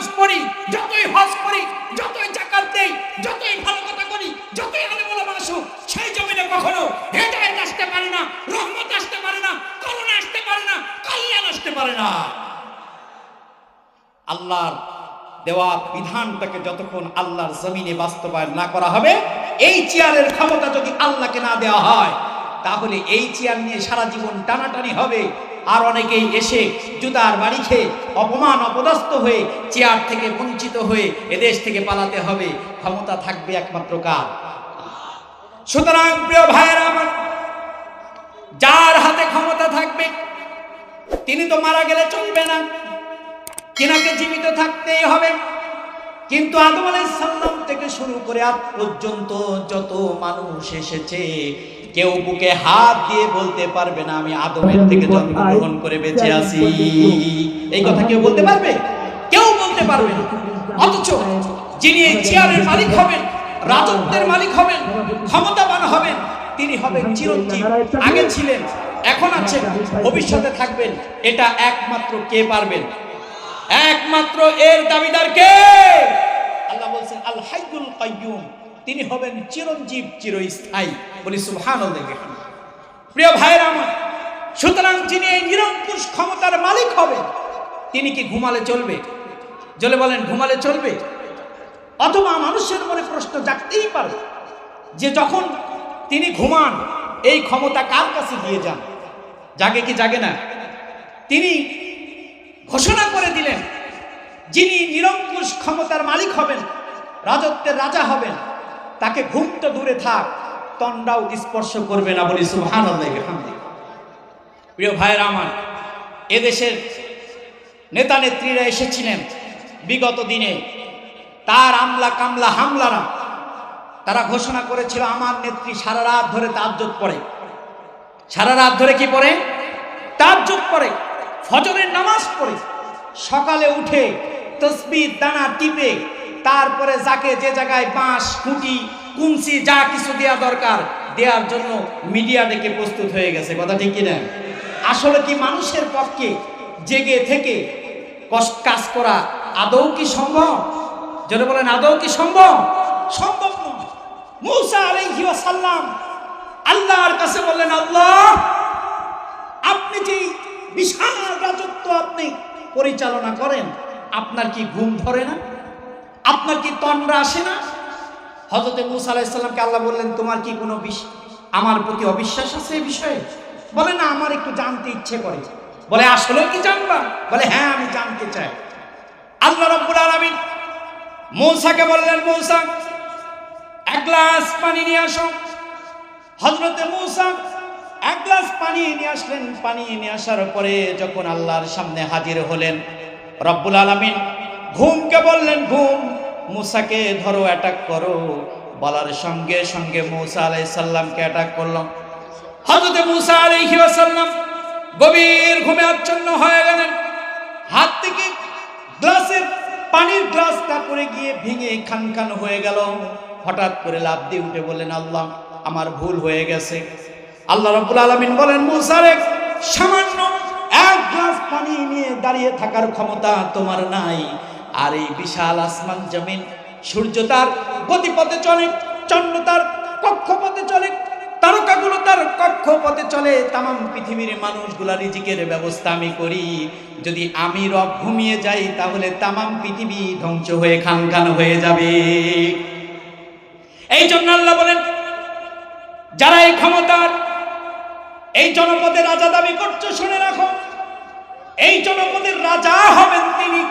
নামাজ পড়ি যতই হজ করি, যতই জাকাত দেই, যতই ভালো কথা করি যতই আলেমুলা আসুক, সেই জমিনে কখনো হেদায়েত আসতে পারে না, রহমত আসতে পারে না, করুণা আসতে পারে না, কল্যাণ আসতে পারে না। আল্লাহর দেওয়া বিধানটাকে যতক্ষণ আল্লাহর জমিনে বাস্তবায়ন না করা হবে, এই চেয়ারের ক্ষমতা যদি আল্লাহকে না দেওয়া হয়, তাহলে এই চেয়ার নিয়ে সারা জীবন টানাটানি হবে। আর অনেকেই এসে জুতার বাড়ি খেয়ে অপমান, অপদস্থ হয়ে চেয়ার থেকে বঞ্চিত হয়ে এদেশ থেকে পালাতে হবে। ক্ষমতা থাকবে একমাত্র কার? সুতরাং প্রিয় ভাইয়েরা আমার, যার হাতে ক্ষমতা থাকবে, তিনি তো মারা গেলে চলবে না। তিনাকে জীবিত থাকতেই হবে। কিন্তু আদম আলাইসাল্লাম থেকে শুরু করে আজ পর্যন্ত যত মানুষ এসেছে কেউ বুকে হাত দিয়ে বলতে পারবে না, আমি আদমের থেকে জন্মগ্রহণ করে বেঁচে আছি। এই কথা কেউ বলতে পারবে? কেউ বলতে পারবে না। অথচ যিনি এই চেয়ারের মালিক হবেন, রাজত্বের মালিক হবেন, ক্ষমতাবান হবেন, তিনি হবেন চিরঞ্জীব। আগে ছিলেন, এখন আছেন, ভবিষ্যতে থাকবেন। এটা একমাত্র কে পারবেন? একমাত্র এর দাবিদার কে? আল্লাহ বলছেন, আল হাইয়ুল কাইয়ুম। তিনি হবেন চিরঞ্জীব চিরস্থায়ী। বলি সুবহানাল্লাহ প্রিয় ভাইরা আমার, সুতরাং যিনি এই নিরঙ্কুশ ক্ষমতার মালিক হবেন, তিনি কি ঘুমালে চলবে? জলে বলেন, ঘুমালে চলবে? অথবা মানুষের মনে প্রশ্ন জাগতেই পারে যে যখন তিনি ঘুমান, এই ক্ষমতা কার কাছে দিয়ে যান? জাগে কি জাগে না? তিনি ঘোষণা করে দিলেন, যিনি নিরঙ্কুশ ক্ষমতার মালিক হবেন, রাজত্বের রাজা হবেন তাকে ঘুম তো দূরে থাক, তন্ডাও স্পর্শ করবে না বলি সুহান প্রিয় ভাইয়ের আমার, এদেশের নেতা নেত্রীরা এসেছিলেন বিগত দিনে। তার আমলা কামলা হামলারা তারা ঘোষণা করেছিল, আমার নেত্রী সারা রাত ধরে তাজ্জত পড়ে। সারা রাত ধরে কি পড়ে? তাজ্জত পড়ে, ফজরের নামাজ পড়ে। সকালে উঠে তসবির দানা টিপে তারপরে যাকে যে জায়গায় বাঁশ, খুঁটি, কুঞ্চি, যা কিছু দেওয়া দরকার দেওয়ার জন্য মিডিয়া ডেকে প্রস্তুত হয়ে গেছে। কথা ঠিক কিনা? আসলে কি মানুষের পক্ষে জেগে থেকে কাজ করা আদৌ কি সম্ভব? যেটা বলেন, আদৌ কি সম্ভব? সম্ভব নয়। ওয়াসাল্লাম আল্লাহর কাছে বললেন, আল্লাহ, আপনি যেই বিশাল রাজত্ব আপনি পরিচালনা করেন, আপনার কি ঘুম ধরে না? আপনার কি তন্দ্রা আসে না? হজরতে মুসা আলাইসাল্লামকে আল্লাহ বললেন, তোমার কি কোনো আমার প্রতি অবিশ্বাস আছে এই বিষয়ে? বলে, না, আমার একটু জানতে ইচ্ছে করে। বলে আসলে কি জানবা? বলে হ্যাঁ আমি জানতে চাই। আল্লাহ রব্বুল আলামিন মৌসাকে বললেন, মৌসা, এক গ্লাস পানি নিয়ে আসো। হজরতে মৌসা এক গ্লাস পানি নিয়ে আসলেন। পানি নিয়ে আসার পরে যখন আল্লাহর সামনে হাজির হলেন, রব্বুল আলামিন ঘুমকে বললেন, ঘুম, মুসাকে ধরো অ্যাটাক করো। বলার সঙ্গে সঙ্গে মুসা আলাই সাল্লামকে অ্যাটাক করলাম হজরতে মুসা আলাইহি ওয়াসাল্লাম গভীর ঘুমে আচ্ছন্ন হয়ে গেলেন। হাত থেকে গ্লাসের পানির গ্লাসটা পড়ে গিয়ে ভেঙে খান খান হয়ে গেল। হঠাৎ করে লাভ দিয়ে উঠে বললেন, আল্লাহ, আমার ভুল হয়ে গেছে। আল্লাহ রাব্বুল আলামিন বলেন মুসারে সামান্য এক গ্লাস পানি নিয়ে দাঁড়িয়ে থাকার ক্ষমতা তোমার নাই। আর এই বিশাল আসমান জমিন, সূর্য তার গতিপথে চলে, চন্দ্র তার কক্ষপথে চলে, তারকাগুলো তার কক্ষপথে চলে। তাম পৃথিবীর মানুষগুলা রিজিকের ব্যবস্থা আমি করি। যদি আমি রব ঘুমিয়ে যাই, তাহলে তামাম পৃথিবী ধ্বংস হয়ে খান খান হয়ে যাবে। এই জন্য আল্লাহ বলেন, যারা এই ক্ষমতার, এই জনপদের রাজা দাবি করছ, শুনে রাখো। এই জনপদের রাজা হবেন তিনি।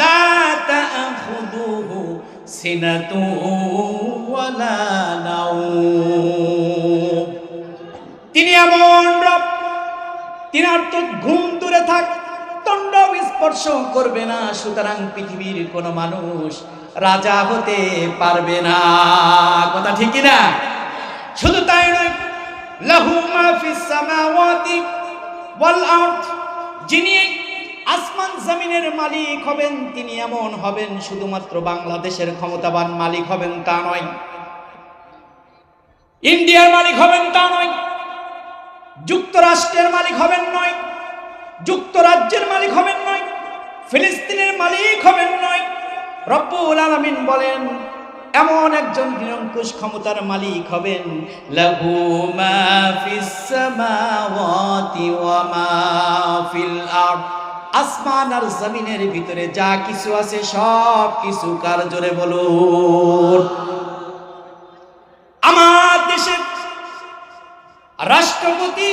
লা তাখুদুহু সিনাতু ওয়ালা নাউম তিনি এমন রব তিনার তো ঘুম দূরে থাক তণ্ড স্পর্শ করবে না, সুতরাং পৃথিবীর কোন মানুষ রাজা হতে পারবে না। কথা ঠিক না শুধু তাই নয়, লাহু মা ফিস সামাওয়াতি ওয়াল যিনি আসমান জমিনের মালিক হবেন তিনি, এমন হবেন শুধুমাত্র বাংলাদেশের ক্ষমতাবান মালিক হবেন তা নয়। ইন্ডিয়ার মালিক হবেন তা নয়। যুক্তরাষ্ট্রের মালিক হবেন নয়। যুক্তরাজ্যের মালিক হবেন নয়। ফিলিস্তিনের মালিক হবেন নয়। রব্বুল আলামিন বলেন, এমন একজন নিরঙ্কুশ ক্ষমতার মালিক হবেন, লাহু মা ফিস সামাওয়াতি ওয়া মা ফিল আরদ। আসমান আর জমিনের ভিতরে যা কিছু আছে সব কিছু কার জোরে বলুন? আমার দেশের রাষ্ট্রপতি,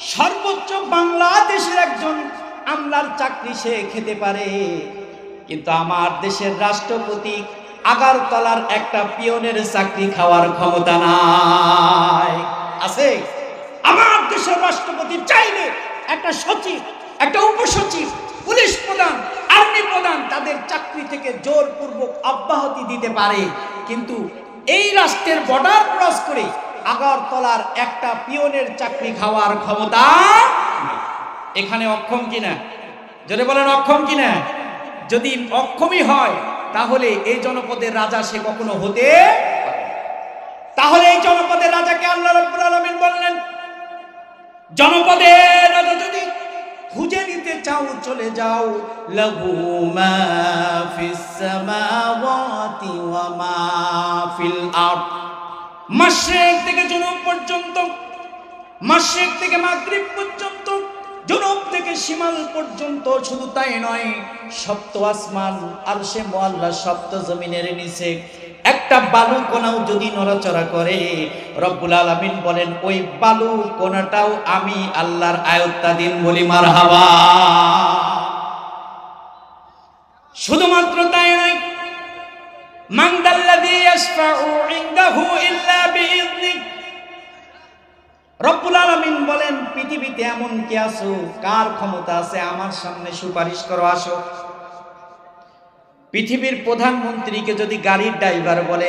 সর্বোচ্চ বাংলাদেশের একজন আমলার চাকরি সে খেতে পারে। কিন্তু আমার দেশের রাষ্ট্রপতি আগারতলার একটা পিয়নের চাকরি খাওয়ার ক্ষমতা নাই। আছে? আমার দেশের রাষ্ট্রপতি চাইলে একটা সচিব একটা উপসচিব, পুলিশ প্রধান, আর্মি প্রধান তাদের চাকরি থেকে জোরপূর্বক অব্যাহতি দিতে পারে। কিন্তু এই রাষ্ট্রের বর্ডার ক্রস করে আগরতলার একটা পিয়নের চাকরি খাওয়ার ক্ষমতা এখানে অক্ষম কিনা? যদি বলেন অক্ষম কিনা? যদি অক্ষমই হয়, তাহলে এই জনপদের রাজা সে কখনো হতে তাহলে এই জনপদের রাজাকে আল্লাহ রাব্বুল আলামিন বললেন, জনপদের রাজা যদি খুঁজে চাও, চলে যাও। লাহু মা ফিস সামাওয়াতি ওয়া মা ফিল আরদ। মাশরিক থেকে জুনুব পর্যন্ত, মাশরিক থেকে মাগরিব পর্যন্ত, জুনুব থেকে শিমাল পর্যন্ত শুধু তাই নয়, সপ্ত আসমান আর সে মোয়াল্লা সপ্ত জমিনের নিচে একটা বালু কোনাও যদি নড়াচড়া করে, রব্বুল আলমিন বলেন, ওই বালু কোনাটাও আমি আল্লাহর আয়ত্তাধীন বলি মার হাওয়া শুধুমাত্র তাই নয় মাংদাল্লাদি ইয়াশফাউ ইনদাহু ইল্লা বিইذনিক রব্বুল আলামিন বলেন, পৃথিবীতে এমন কে আছো? কার ক্ষমতা আছে? আমার সামনে সুপারিশ করো, আসো। পৃথিবীর প্রধানমন্ত্রীকে যদি গাড়ির ড্রাইভার বলে,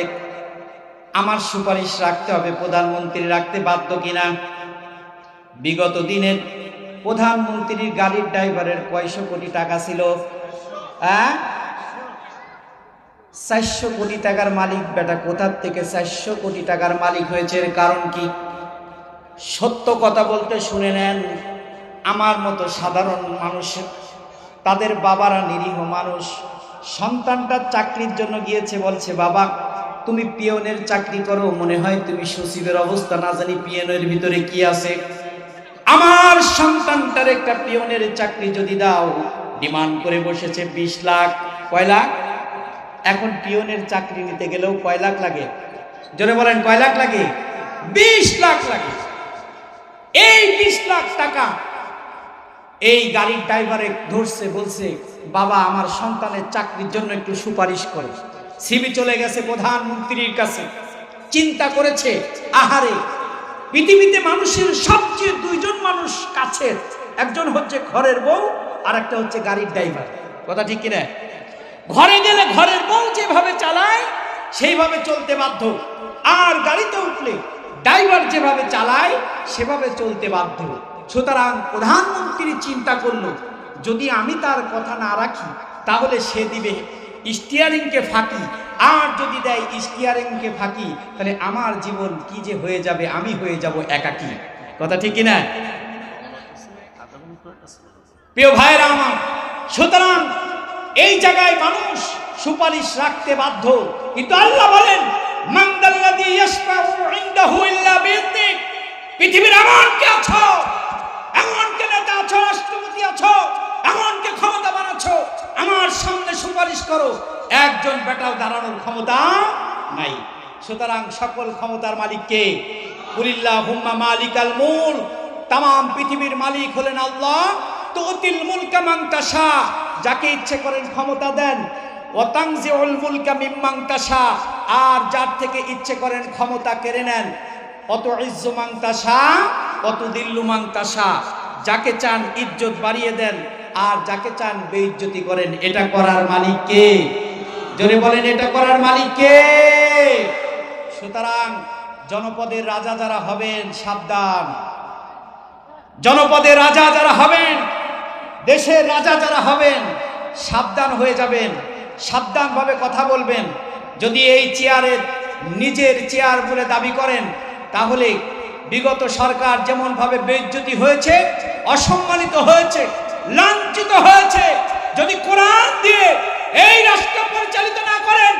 আমার সুপারিশ রাখতে হবে, প্রধানমন্ত্রী রাখতে বাধ্য কিনা? বিগত দিনের প্রধানমন্ত্রীর গাড়ির ড্রাইভারের কয়শো কোটি টাকা ছিল? হ্যাঁ? চারশো কোটি টাকার মালিক, বেটা, কোথার থেকে চারশো কোটি টাকার মালিক হয়েছে? কারণ কি? সত্য কথা বলতে শুনে নেন, আমার মতো সাধারণ মানুষ, তাদের বাবারা নিরীহ মানুষ সন্তানটা চাকরির জন্য গিয়েছে, বলছে, বাবা, তুমি পিয়নের চাকরি করো, মনে হয় তুমি সচিবের অবস্থা, না জানি পিয়নের ভিতরে কি আছে। আমার সন্তানটার একটা পিয়নের চাকরি যদি দাও, ডিমান্ড করে বসেছে বিশ লাখ। কয় লাখ? এখন পিয়নের চাকরি নিতে গেলেও কয় লাখ লাগে? জোরে বলেন, কয় লাখ লাগে? বিশ লাখ লাগে। এই বিশ লাখ টাকা এই গাড়ির ড্রাইভারে ধরছে, বলছে বাবা আমার সন্তানের চাকরির জন্য একটু সুপারিশ করে। সিবি চলে গেছে প্রধানমন্ত্রীর কাছে। চিন্তা করেছে, আহারে, পৃথিবীতে মানুষের সবচেয়ে দুইজন মানুষ কাছের একজন হচ্ছে ঘরের বউ আর একটা হচ্ছে গাড়ির ড্রাইভার কথা ঠিক কিনা? ঘরে গেলে ঘরের বউ যেভাবে চালায়, সেইভাবে চলতে বাধ্য। আর গাড়িতে উঠলে ড্রাইভার যেভাবে চালায়, সেভাবে চলতে বাধ্য। সুতরাং প্রধানমন্ত্রী চিন্তা করল যদি আমি তার কথা না রাখি, তাহলে সে দিবে স্টিয়ারিংকে ফাঁকি। আর যদি দেয় স্টিয়ারিংকে ফাঁকি, তাহলে আমার জীবন কি যে হয়ে যাবে, আমি হয়ে যাব একাকী। কথা ঠিক কিনা? প্রিয় ভাইরা আমার, সুতরাং এই জায়গায় মানুষ সুপারিশ রাখতে বাধ্য। কিন্তু আল্লাহ বলেন পৃথিবীর এমন কে আছো? এমন কে নেতা আছো, রাষ্ট্রপতি আছো? এমন কে ক্ষমতা বানাচ্ছো আমার সামনে সুপারিশ করো, একজন বেটাও দাঁড়ানোর ক্ষমতা নাই। সুতরাং সকল ক্ষমতার মালিক কে? কুলিল্লাহ হুম্মা মালিকাল মুল তাম পৃথিবীর মালিক হলেন আল্লাহ। তুতিল মুলকা তাশা। যাকে ইচ্ছে করেন ক্ষমতা দেন। ওয়াতাংজিউল মুলকা মিম্মান তাশা। আর যার থেকে ইচ্ছে করেন ক্ষমতা কেড়ে নেন। অত ইজ্জু মান অত দিল্লু মান যাকে চান ইজ্জত বাড়িয়ে দেন। আর যাকে চান বেইজ্জতি করেন, এটা করার মালিক কে? জোরে বলেন, এটা করার মালিক কে? সুতরাং জনপদের রাজা যারা হবেন, সাবধান। জনপদের রাজা যারা হবেন, দেশের রাজা যারা হবেন, সাবধান হয়ে যাবেন, সাবধানভাবে কথা বলবেন। যদি এই চেয়ারে নিজের চেয়ার বলে দাবি করেন, তাহলে বিগত সরকার যেমনভাবে বেজ্জতি হয়েছে, অসম্মানিত হয়েছে লাঞ্ছিত হয়েছে। যদি কোরআন দিয়ে এই রাষ্ট্র পরিচালিত না করেন,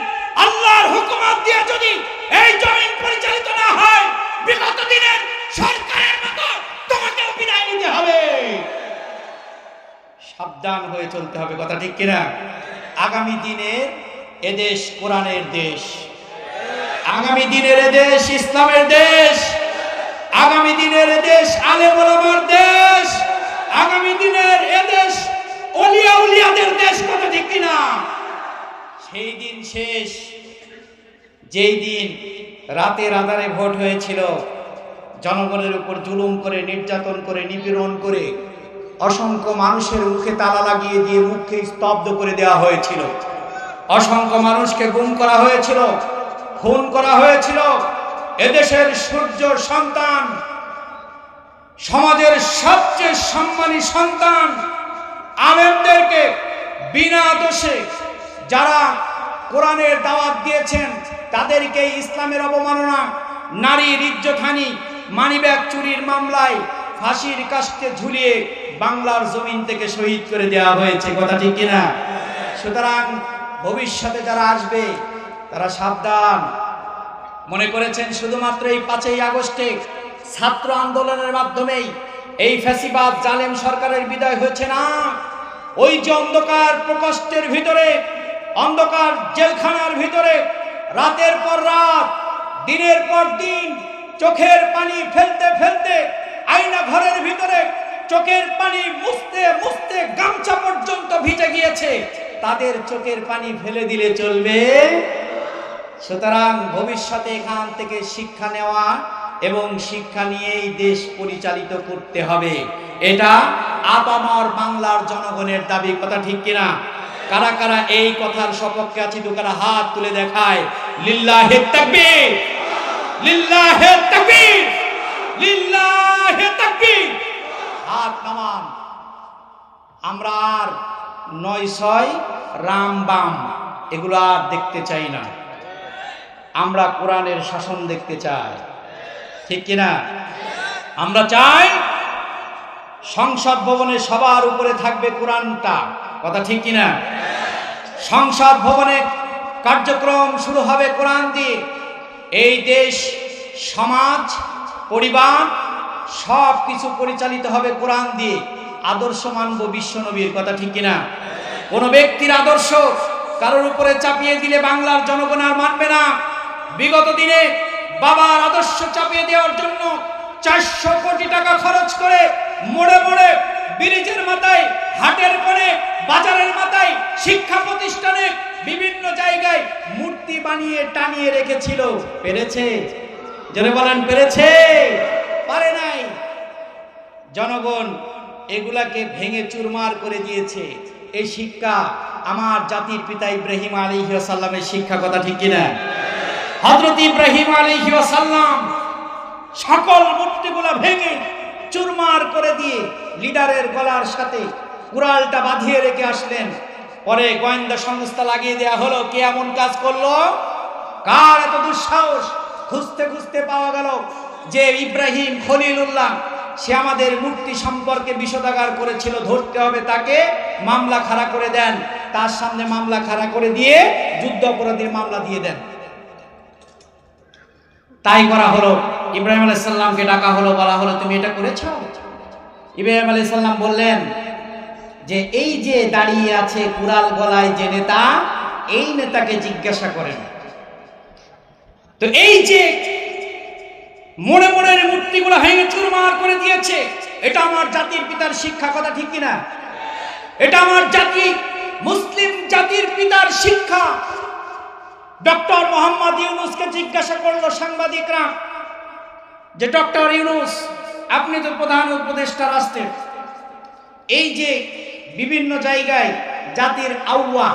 আল্লাহর হুকুমত দিয়ে যদি এই জমিন পরিচালিত না হয়, বিগত দিনের সরকারের মতো তোমাকেও বিদায় নিতে হবে। সাবধান হয়ে চলতে হবে, কথা ঠিক কিনা? আগামী দিনে এদেশ কোরআনের দেশ। আগামী দিনের দেশ ইসলামের দেশ। আগামী দিনের দেশ আলে বলামার দেশ। আগামী দিনের এদেশ অলিয়া উলিয়াদের দেশ কথা ঠিক কিনা? সেই দিন শেষ। যেই দিন রাতের আধারে ভোট হয়েছিল, জনগণের উপর জুলুম করে, নির্যাতন করে, নিপীড়ন করে, অসংখ্য মানুষের মুখে তালা লাগিয়ে দিয়ে মুখকে স্তব্ধ করে দেওয়া হয়েছিল। অসংখ্য মানুষকে গুম করা হয়েছিল, খুন করা হয়েছিল। এদেশের সূর্য সন্তান সমাজের সবচেয়ে সম্মানী সন্তান আলেমদেরকে বিনা দোষে যারা কোরআনের দাওয়াত দিয়েছেন, তাদেরকে ইসলামের অবমাননা, নারীর ইজ্জতহানি, মানিব্যাগ চুরির মামলায় ফাঁসির কাস্তে ঝুলিয়ে বাংলার জমিন থেকে শহীদ করে দেওয়া হয়েছে। কথা ঠিক কিনা সুতরাং ভবিষ্যতে যারা আসবে, তারা সাবধান। মনে করেছেন শুধুমাত্র এই পাঁচই আগস্টে ছাত্র আন্দোলনের মাধ্যমেই এই ফ্যাসিবাদ জালেম সরকারের বিদায় হয়েছে না? ওই যে অন্ধকার প্রকোষ্ঠের ভিতরে, অন্ধকার জেলখানার ভিতরে, রাতের পর রাত, দিনের পর দিন, চোখের পানি ফেলতে ফেলতে, আয়না ঘরের ভিতরে চোখের পানি মুছতে মুছতে গামছা পর্যন্ত ভিজে গিয়েছে। তাদের চোখের পানি ফেলে দিলে চলবে? সুতরাং ভবিষ্যতে এখান থেকে শিক্ষা নেওয়া এবং শিক্ষা নিয়েই দেশ পরিচালিত করতে হবে। এটা আপামর বাংলার জনগণের দাবি, কথা ঠিক কিনা? কারা কারা এই কথার সপক্ষে আছে দোকারা হাত তুলে দেখায়। লিল্লাহে তাকবীর! লিল্লাহে তাকবীর! লিল্লাহে তাকবীর! হাত নামান। আমরা আর নয় ছয় রাম বাম, এগুলো আর দেখতে চাই না। আমরা কোরআনের শাসন দেখতে চাই। ঠিক কিনা? আমরা চাই সংসদ ভবনে সবার উপরে থাকবে কোরআনটা। কথা ঠিক কিনা? সংসদ ভবনে কার্যক্রম শুরু হবে কোরআন দিয়ে। এই দেশ, সমাজ, পরিবার সব কিছু পরিচালিত হবে কোরআন দিয়ে। আদর্শ মানব বিশ্ব নবীর, কথা ঠিক কিনা? কোন ব্যক্তির আদর্শ কারোর উপরে চাপিয়ে দিলে বাংলার জনগণ আর মানবে না। বিগত দিনে বাবার আদর্শ চাপিয়ে দেওয়ার জন্য চারশো কোটি টাকা খরচ করে মোড়ে মোড়ে ব্রিজের মাথায়, হাটের কোণে, বাজারের মাথায়, শিক্ষা প্রতিষ্ঠানে বিভিন্ন জায়গায় মূর্তি বানিয়ে টানিয়ে রেখেছিল। পেরেছে? যারা বলেন, পেরেছে? পারে নাই। জনগণ এগুলাকে ভেঙে চুরমার করে দিয়েছে। এই শিক্ষা আমার জাতির পিতা ইব্রাহিম আলী সাল্লামের শিক্ষা কথা ঠিক কিনা? হজরত ইব্রাহিম আলী সাল্লাম সকল মূর্তিগুলো ভেঙে চুরমার করে দিয়ে লিডারের গলার সাথে কুড়ালটা বাঁধিয়ে রেখে আসলেন। পরে গোয়েন্দা সংস্থা লাগিয়ে দেয়া হলো, কে এমন কাজ করল? কার এত দুঃসাহস? খুঁজতে খুঁজতে পাওয়া গেল যে ইব্রাহিম খলিলুল্লাহ, সে আমাদের মূর্তি সম্পর্কে বিষোদাগার করেছিল, ধরতে হবে তাকে, মামলা খাড়া করে দেন। তার সামনে মামলা খাড়া করে দিয়ে যুদ্ধ অপরাধীর মামলা দিয়ে দেন। তাই করা হলো। ইব্রাহিম আলাইসাল্লামকে ডাকা হলো, বলা হলো, তুমি এটা করেছ? ইব্রাহিম আলাইসাল্লাম বললেন যে, এই যে দাঁড়িয়ে আছে কুড়াল গলায় যে নেতা, এই নেতাকে জিজ্ঞাসা করেন। তো এই যে মনে মনের মূর্তিগুলো ভেঙে চুরমার করে দিয়েছে, এটা আমার জাতির পিতার শিক্ষা কথা ঠিক কিনা? এটা আমার জাতি, মুসলিম জাতির পিতার শিক্ষা। ডক্টর মোহাম্মদ ইউনুসকে জিজ্ঞাসা করল সাংবাদিকরা যে, ডক্টর ইউনুস, আপনি তো প্রধান উপদেষ্টা রাষ্ট্রের। এই যে বিভিন্ন জায়গায় জাতির আউয়া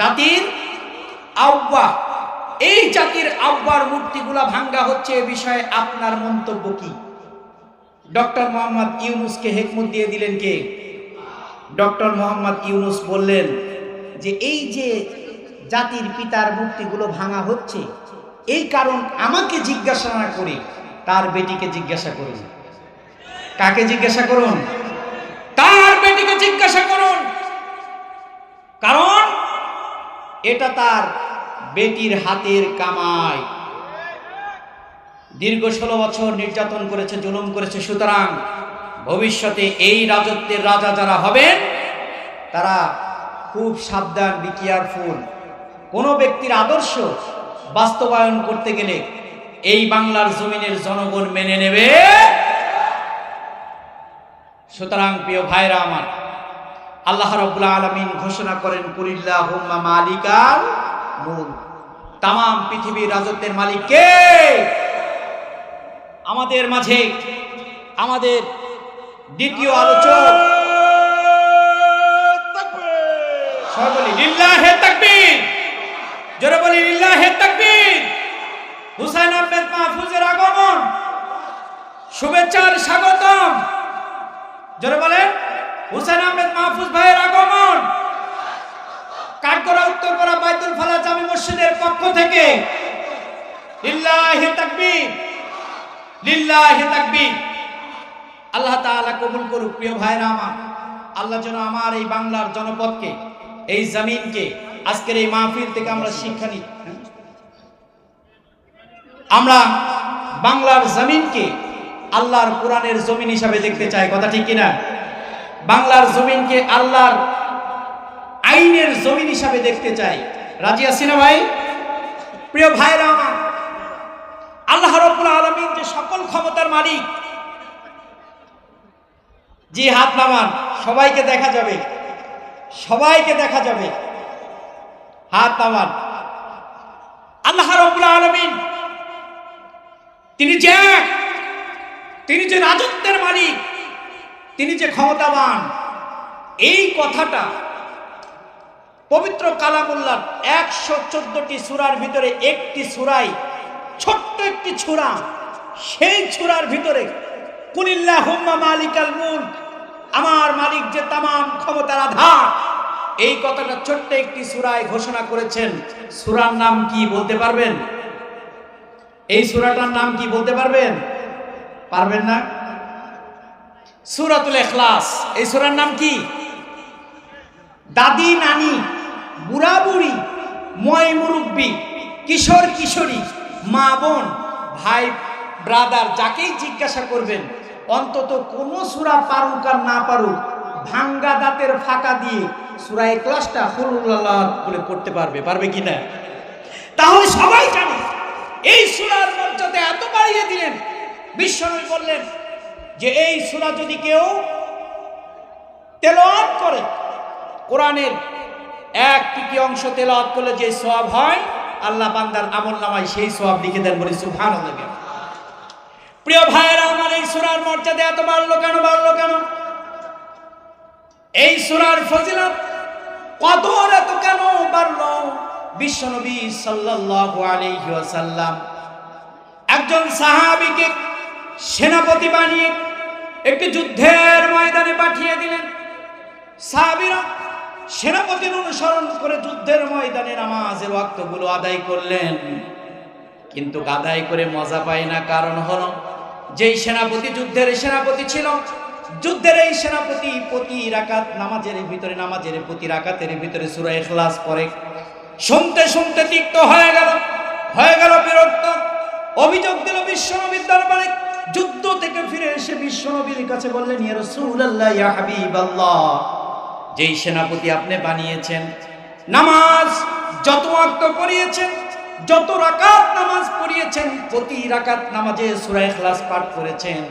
জাতির আউয়া, এই জাতির আব্বার মূর্তিগুলা ভাঙ্গা হচ্ছে এ বিষয়ে আপনার মন্তব্য কি? ডক্টর মোহাম্মদ ইউনুসকে হেকমত দিয়ে দিলেন কে? ডক্টর মোহাম্মদ ইউনুস বললেন যে, এই যে জাতির পিতার মূর্তিগুলো ভাঙা হচ্ছে। এই কারণ আমাকে জিজ্ঞাসা না করে তার বেটিকে জিজ্ঞাসা করুন। কাকে জিজ্ঞাসা করুন? তার বেটিকে জিজ্ঞাসা করুন। কারণ এটা তার বেটির হাতের কামাই। দীর্ঘ ষোলো বছর নির্যাতন করেছে, জুলুম করেছে। সুতরাং ভবিষ্যতে এই রাজত্বের রাজা যারা হবেন, তারা খুব সাবধান বি কেয়ারফুল কোনো ব্যক্তির আদর্শ বাস্তবায়ন করতে গেলে এই বাংলার জমিনের জনগণ মেনে নেবে। সুতরাং প্রিয় ভাইরা আমার, আল্লাহ রাব্বুল আলামিন ঘোষণা করেন কুলিল্লাহ হুম্মা মালিকাল মুল তাম পৃথিবীর রাজত্বের মালিক কে? আমাদের মাঝে আমাদের দ্বিতীয় আলোচক বলি লিল্লাহে তাকবীর। জোরে বলি, লিল্লাহে তাকবীর। হুসাইন আহমেদ মাহফুজের আগমন। শুভেচ্ছার স্বাগতম। জোরে বলেন, হুসাইন আহমেদ মাহফুজ ভাইয়ের আগমন। কাঠগড়া, উত্তরপাড়া বাইতুল ফালা জামি মসজিদের পক্ষ থেকে লিল্লাহি তাকবীর লিল্লাহি তাকবীর। আল্লাহ তাআলা কবুল করুক, প্রিয় ভাইরা আমার। আল্লাহ যেন আমার এই বাংলার জনপদকে, এই জমিনকে আজকের এই মাহফিল থেকে আমরা শিক্ষা নিই। আমরা বাংলার জমিনকে আল্লাহর কোরআনের জমিন হিসাবে দেখতে চাই, কথা ঠিক কিনা? বাংলার জমিনকে আল্লাহর আইনের জমিন হিসাবে দেখতে চাই। রাজি আছি না ভাই? প্রিয় ভাইরা আমার, আল্লাহ রব্বুল আলমিন যে সকল ক্ষমতার মালিক জি হাত নামান, সবাইকে দেখা যাবে, সবাইকে দেখা যাবে। হাত নামান আল্লাহ রব্বুল আলমিন, তিনি যে তিনি যে রাজত্বের মালিক, তিনি যে ক্ষমতাবান, এই কথাটা পবিত্র কালামুল্লাহ একশো চোদ্দটি সুরার ভিতরে একটি সুরাই, ছোট্ট একটি ছুরা সেই ছুরার ভিতরে কুলিল্লাহ মালিকাল মুলক, আমার মালিক যে তামাম ক্ষমতার আধার এই কথাটা ছোট্ট একটি সুরায় ঘোষণা করেছেন। সুরার নাম কি বলতে পারবেন? এই সুরাটার নাম কি বলতে পারবেন? পারবেন না? সুরাতুল এখলাস, এই সুরার নাম কি? দাদি নানি, বুড়া বুড়ি, ময় মুরব্বী, কিশোর কিশোরী, মা বোন, ভাই, ব্রাদার, যাকেই জিজ্ঞাসা করবেন, অন্তত কোন সুরা পারুক আর না পারুক, ভাঙ্গা দাঁতের ফাঁকা দিয়ে সুরা ক্লাসটা ফুল্লাহ বলে পড়তে পারবে পারবে কি না তাহলে সবাই জানে, এই সুরার মর্যাদা এত বাড়িয়ে দিলেন। বিশ্বনবী বললেন যে এই সুরা যদি কেউ তেলাওয়াত করে, কোরআনের এক তৃতীয় অংশ তেলাওয়াত করলে যে সওয়াব হয়, আল্লাহ বান্দার আমল নামায় সেই সওয়াব লিখে দেন বলে সুবহানাল্লাহ। প্রিয় ভাইয়েরা, আমার এই সুরার মর্যাদা এত বাড়লো কেন বাড়লো কেন? এই সুরার ফজিলত কদর এত কেন বাড়লো? বিশ্বনবী সাল্লাল্লাহু আলাইহি একজন সাহাবীকে সেনাপতি বানিয়ে একটি যুদ্ধের ময়দানে পাঠিয়ে দিলেন। সাহাবীরা সেনাপতির অনুসরণ করে যুদ্ধের ময়দানে নামাজের ওয়াক্তগুলো আদায় করলেন। কিন্তু আদায় করে মজা পায় না, কারণ হলো যেই সেনাপতি, যুদ্ধের সেনাপতি ছিল যুদ্ধের এই সেনাপতি প্রতি রাকাত নামাজের ভিতরে, নামাজের প্রতি রাকাতের ভিতরে সূরা ইখলাস পড়ে। শুনতে শুনতে তিক্ত হয়ে গেল হয়ে গেল বিরক্ত অভিযোগ দিল বিশ্বনবীর দরবারে। যুদ্ধ থেকে ফিরে এসে বিশ্বনবীর কাছে বললেন, ইয়া রাসূলুল্লাহ, ইয়া হাবিবাল্লাহ, যেই সেনাপতি আপনি বানিয়েছেন, নামাজ যত ওয়াক্ত পড়িয়েছেন, যত রাকাত নামাজ পড়িয়েছেন, প্রতি রাকাত নামাজে সূরা ইখলাস পাঠ করেছেন।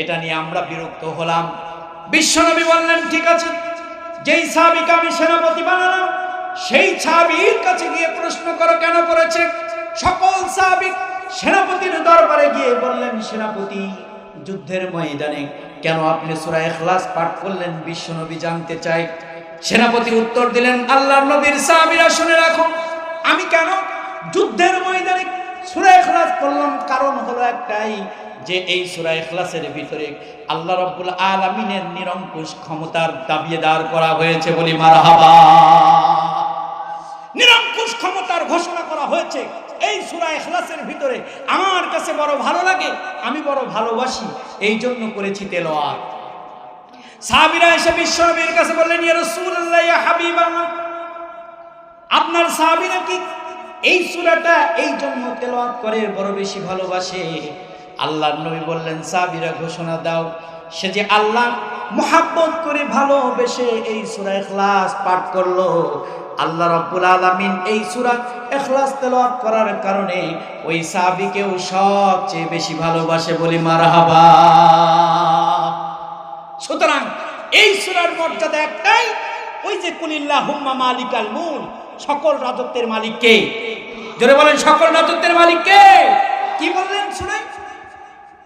এটা নিয়ে আমরা বিরক্ত হলাম। বিশ্বনবী বললেন, ঠিক আছে, যেই সাহাবীকে আমি সেনাপতি বানালাম, সেই সাহাবীর কাছে গিয়ে প্রশ্ন করো, কেন করেছে? সকল সাহাবী সেনাপতির দরবারে গিয়ে বললেন, সেনাপতি, যুদ্ধের ময়দানে কেন আপনি সূরা ইখলাস পাঠ করলেন? বিশ্বনবী জানতে চাই সেনাপতি উত্তর দিলেন, আল্লাহর নবীর সাহাবীরা শুনে রাখো, আমি কেন যুদ্ধের ময়দানে সূরা ইখলাস পড়লাম? কারণ হলো একটাই যে এই সুরা এখলাসের ভিতরে আল্লাহ রাব্বুল আলামিনের নিরঙ্কুশ ক্ষমতার দাবিদার করা হয়েছে বলি মারহাবা। নিরঙ্কুশ ক্ষমতার ঘোষণা করা হয়েছে। এই সুরা এখলাসের ভিতরে আমার কাছে বড় ভালো লাগে, আমি বড় ভালোবাসি এই জন্য করেছি তেলাওয়াত। সাহাবীরা এসে বিশ্বনবীর কাছে বললেন আপনার সাহাবীরা কি এই সূরাটা এই জন্য তেলাওয়াত করে বড় বেশি ভালোবাসে? আল্লাহর নবী বললেন, সাহাবীরা ঘোষণা দাও, সে যে আল্লাহ মোহাব্বত করে ভালোবেসে এই সুরা এখলাস পাঠ করল, আল্লাহ রাব্বুল আলামিন এই সুরা ইখলাস তেলাওয়াত করার কারণে ওই সাহাবীকেও সবচেয়ে বেশি ভালোবাসে বলি মারহাবা। সুতরাং এই সূরার মর্যাদা একটাই, ওই যে কুলিল্লাহ হুম্মা মালিকাল মুল সকল রাজত্বের মালিককে জোরে বলেন, সকল রাজত্বের মালিককে কি? বললেন শুনে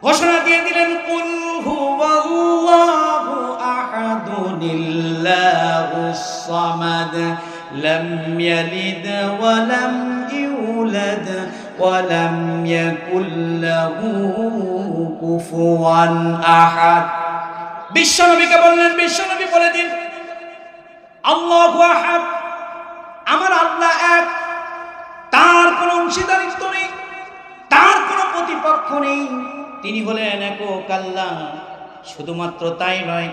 ঘোষণা দিয়ে দিলেন, কুল হুয়াল্লাহু আহাদুনিল্লাহুস সামাদ লাম ইয়ালিদ ওয়া লাম ইউলাদ, ওয়া লাম ইয়াকুল লাহু কুফুয়ান আহাদ। বিশ্বনবীকে বললেন, বিশ্বনবী বলে দিন, আল্লাহু আহাদ, আমার আল্লাহ এক, তার কোনো অংশীদারিত্ব নেই, তার কোনো প্রতিপক্ষ নেই। তিনি হলেন একক আল্লাহ শুধুমাত্র তাই নয়,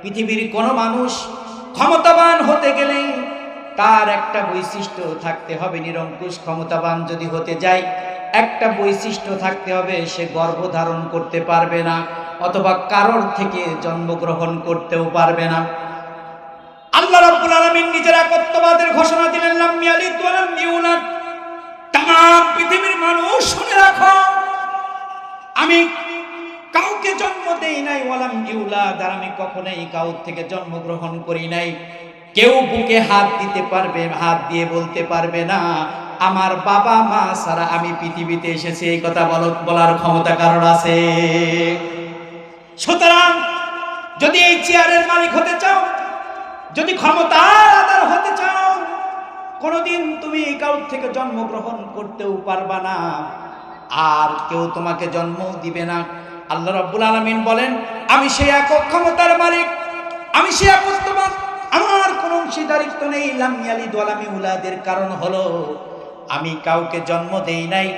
পৃথিবীর কোনো মানুষ ক্ষমতাবান হতে গেলে তার একটা বৈশিষ্ট্য থাকতে হবে নিরঙ্কুশ। ক্ষমতাবান যদি হতে যায়, একটা বৈশিষ্ট্য থাকতে হবে, সে গর্ভধারণ করতে পারবে না, অথবা কারোর থেকে জন্মগ্রহণ করতেও পারবে না। আল্লাহ রাব্বুল আলামিন নিজের একত্ববাদের ঘোষণা দিলেন লাম ইয়ালিদ ওয়া লাম ইউলাদ তাম পৃথিবীর মানুষ শুনে রাখো। আমি কাউকে জন্ম দেই নাই, ওয়ালাম ইউলাদ, আর আমি কখনোই কাউ থেকে জন্মগ্রহণ করি নাই। কেউ বুকে হাত দিতে পারবে, হাত দিয়ে বলতে পারবে না, আমার বাবা মা সারা আমি পৃথিবীতে এসেছি, এই কথা বল- বলার ক্ষমতা কারণ আছে? সুতরাং যদি এই চেয়ারের মালিক হতে চাও, যদি ক্ষমতার আদার হতে চাও, কোনোদিন তুমি কাউর থেকে জন্মগ্রহণ করতেও পারবা না। আর কেউ তোমাকে জন্ম দিবে না। আল্লাহ রাব্বুল আলামিন বলেন, আমি সেই একক ক্ষমতার মালিক, আমি সেই একত্ববাদ আমার কোনো অংশীদারিত্ব নেই, লাম ইয়ালিদ ওয়া লাম ইউলাদের কারণ হলো, আমি কাউকে জন্ম দেই নাই,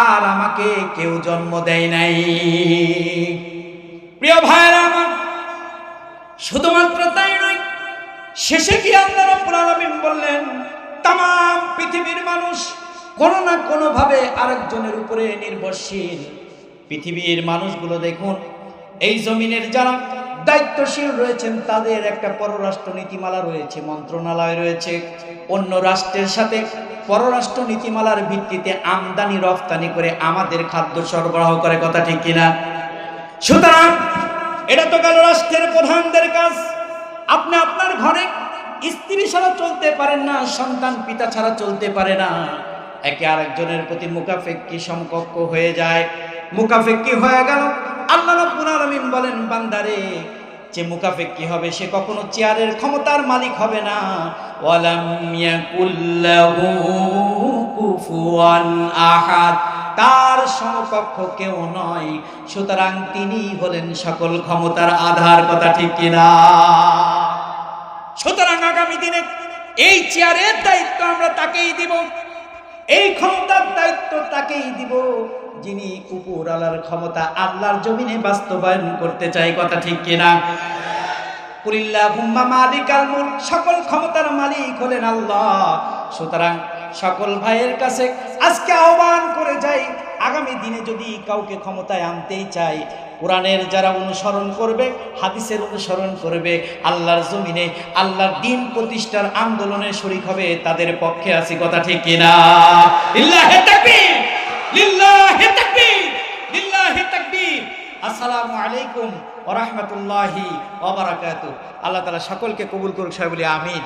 আর আমাকে কেউ জন্ম দেয় নাই। প্রিয় ভাইরা আমার, শুধুমাত্র তাই নয়, শেষে কি আল্লাহ রাব্বুল আলামিন বললেন তাম পৃথিবীর মানুষ কোনো না কোনোভাবে আরেকজনের উপরে নির্ভরশীল। পৃথিবীর মানুষগুলো দেখুন, এই জমিনের যারা দায়িত্বশীল রয়েছেন, তাদের একটা পররাষ্ট্র নীতিমালা রয়েছে, মন্ত্রণালয় রয়েছে। অন্য রাষ্ট্রের সাথে পররাষ্ট্র নীতিমালার ভিত্তিতে আমদানি, রফতানি করে আমাদের খাদ্য সরবরাহ করে, কথা ঠিক কিনা? সুতরাং এটা তো গেল রাষ্ট্রের প্রধানদের কাজ। আপনি আপনার ঘরে স্ত্রী ছাড়া চলতে পারেন না, সন্তান পিতা ছাড়া চলতে পারে না। একে আরেকজনের প্রতি মুখাফেক্কি সমকক্ষ হয়ে যায়? মুখাফেক্কি হয়ে গেল? আল্লাহ রাব্বুল আলামিন বলেন, বান্দারে, যে মুখাফেক্কি হবে সে কখনো চেয়ারের ক্ষমতার মালিক হবে না। ওয়ালাম ইয়াকুল্লাহু কুফুয়ান আহাদ, তার সমকক্ষ কেউ নয়, সুতরাং তিনি হলেন সকল ক্ষমতার আধার, কথা ঠিক কিনা? সুতরাং আগামী দিনে এই চেয়ারের দায়িত্ব আমরা তাকেই দিব। এই ক্ষমতার দায়িত্ব তাকেই দিব। যিনি কুকুর আলার ক্ষমতা আল্লাহর জমিনে বাস্তবায়ন করতে চাই কথা ঠিক কিনা? কুলিল্লাহ হুম্মা মালিকাল মুলক, সকল ক্ষমতার মালিক হলেন আল্লাহ। সুতরাং সকল ভাইয়ের কাছে আজকে আহ্বান করে যাই, আগামী দিনে যদি কাউকে ক্ষমতায় আনতেই চাই কোরআনের যারা অনুসরণ করবে, হাদিসের অনুসরণ করবে, আল্লাহর জমিনে আল্লাহর দিন প্রতিষ্ঠার আন্দোলনে শরিক হবে, তাদের পক্ষে আছি, কথা ঠিক কিনা? আসসালামু আলাইকুম ওয়া রাহমাতুল্লাহি আল্লাহ তাআলা সকলকে কবুল করুক, সবাই আমিন।